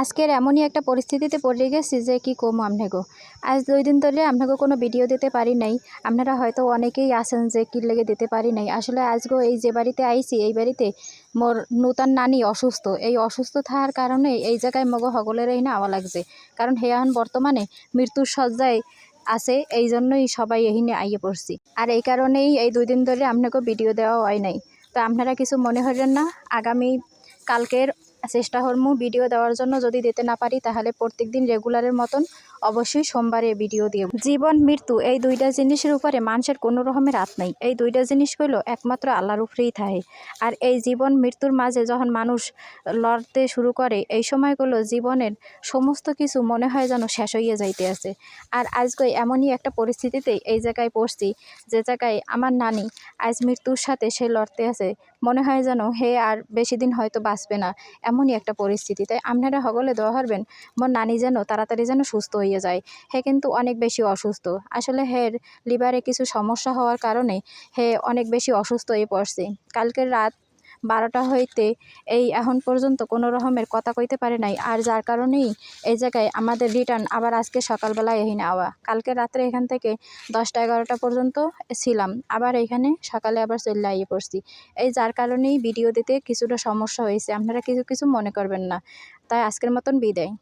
আজকের এমনই একটা পরিস্থিতিতে পড়ে গেছি যে কী কম আপনাকে আজ দুই দিন ধরে আপনাকে কোনো ভিডিও দিতে পারি নাই। আপনারা হয়তো অনেকেই আছেন যে কি লেগে দিতে পারি নাই। আসলে আজকেও এই যে বাড়িতে আইছি, এই বাড়িতে মোর নূতন নানি অসুস্থ। এই অসুস্থ থাকার কারণে এই জায়গায় মগো সকলেরই না আওয়া লাগছে। কারণ হে এখন বর্তমানে মৃত্যুর সজ্জায় আছে, এই জন্যই সবাই এহিনে আইয়ে পড়ছি। আর এই কারণেই এই দুই দিন ধরে আপনাকে ভিডিও দেওয়া হয় নাই। তো আপনারা কিছু মনে হলেন না? আগামী কালকের চেষ্টা করমু ভিডিও দেওয়ার জন্য যদি দিতে না পারি, তাহলে প্রত্যেক দিন রেগুলারের মতন অবশ্যই সোমবারে ভিডিও দিয়ে জীবন, মৃত্যু, এই দুইটা জিনিসের উপরে মানুষের কোনো রকমের হাত নাই। এই দুইটা জিনিস হইল একমাত্র আল্লাহর উপরেই থাকে। আর এই জীবন, মৃত্যুর মাঝে যখন মানুষ লড়তে শুরু করে, এই সময়গুলো জীবনের সমস্ত কিছু মনে হয় যেন শেষ হইয়া যাইতে আছে। আর আজকে এমনই একটা পরিস্থিতিতে এই জায়গায় পড়ছি, যে জায়গায় আমার নানি আজ মৃত্যুর সাথে সে লড়তে আছে। মনে হয় যেন হে আর বেশি দিন হয়তো বাঁচবে না। এমনই একটা পরিস্থিতি। তাই আপনারা সকলে দোয়া করবেন মোর নানি যেন তাড়াতাড়ি যেন সুস্থ হয়ে যায়। হে কিন্তু অনেক বেশি অসুস্থ। আসলে হের লিভারে কিছু সমস্যা হওয়ার কারণে হে অনেক বেশি অসুস্থ হয়ে পড়ছে। কালকের রাত বারোটা হইতে এই এখন পর্যন্ত কোনো রকমের কথা কইতে পারে নাই। আর যার কারণেই এই জায়গায় আমাদের রিটার্ন আবার আজকে সকালবেলায় এখানে আওয়া কালকে রাত্রে এখান থেকে দশটা এগারোটা পর্যন্ত ছিলাম। আবার এখানে সকালে আবার চলে আইয়ে পড়ছি। এই যার কারণেই ভিডিও দিতে কিছুটা সমস্যা হয়েছে। আপনারা কিছু কিছু মনে করবেন না। তাই আজকের মতন বিদায়।